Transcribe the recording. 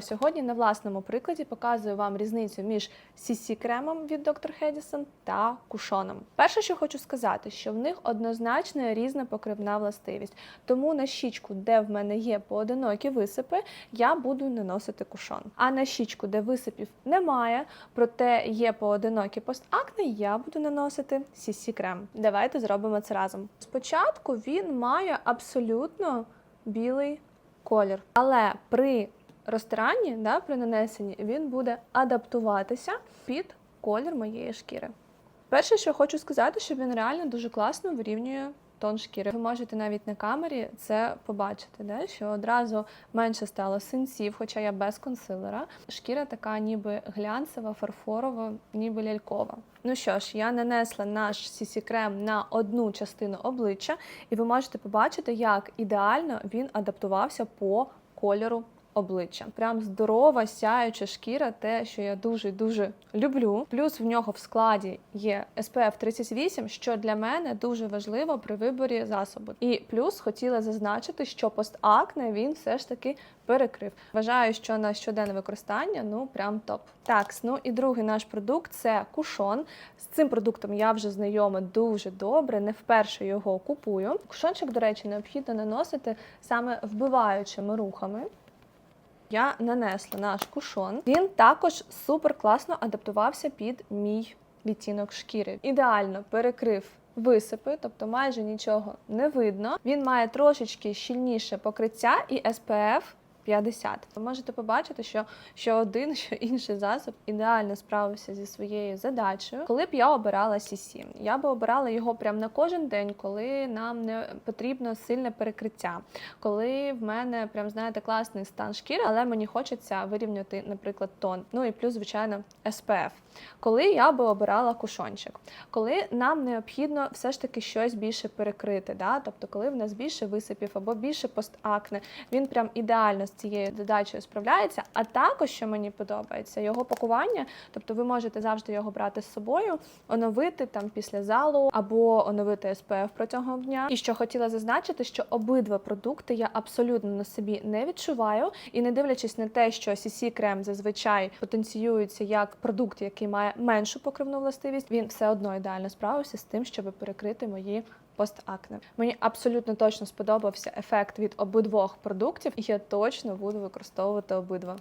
Сьогодні на власному прикладі показую вам різницю між CC кремом від Dr. Hedison та кушоном. Перше, що хочу сказати, що в них однозначно різна покривна властивість. Тому на щічку, де в мене є поодинокі висипи, я буду наносити кушон. А на щічку, де висипів немає, проте є поодинокі постакне, я буду наносити CC крем. Давайте зробимо це разом. Спочатку він має абсолютно білий колір, але при розтиранні, да, при нанесенні, він буде адаптуватися під колір моєї шкіри. Перше, що хочу сказати, що він реально дуже класно вирівнює тон шкіри. Ви можете навіть на камері це побачити, да? що одразу менше стало синців, хоча я без консилера. Шкіра така ніби глянцева, фарфорова, ніби лялькова. Ну що ж, я нанесла наш CC крем на одну частину обличчя, і ви можете побачити, як ідеально він адаптувався по кольору обличчя. Прям здорова, сяюча шкіра, те, що я дуже дуже люблю. Плюс в нього в складі є SPF 38, що для мене дуже важливо при виборі засобу. І плюс хотіла зазначити, що постакне він все ж таки перекрив. Вважаю, що на щоденне використання ну прям топ. Так, ну і другий наш продукт це кушон. З цим продуктом я вже знайома дуже добре, не вперше його купую. Кушончик, до речі, необхідно наносити саме вбиваючими рухами. Я нанесла наш кушон. Він також супер класно адаптувався під мій відтінок шкіри. Ідеально перекрив висипи, тобто майже нічого не видно. Він має трошечки щільніше покриття і SPF 50. Ви можете побачити, що, що один, що інший засіб ідеально справився зі своєю задачею. Коли б я обирала CC, я би обирала його прямо на кожен день, коли нам не потрібно сильне перекриття, коли в мене прям знаєте класний стан шкіри, але мені хочеться вирівняти, наприклад, тон. Ну і плюс, звичайно, SPF. Коли я би обирала кушончик, коли нам необхідно все ж таки щось більше перекрити, да? тобто, коли в нас більше висипів або більше постакне, він прям ідеально цією задачею справляється. А також, що мені подобається, його пакування, тобто ви можете завжди його брати з собою, оновити там після залу або оновити SPF протягом дня. І що хотіла зазначити, що обидва продукти я абсолютно на собі не відчуваю, і не дивлячись на те, що CC крем зазвичай потенціюється як продукт, який має меншу покривну властивість, він все одно ідеально справився з тим, щоб перекрити мої постакне. Мені абсолютно точно сподобався ефект від обидвох продуктів, і я точно буду використовувати обидва.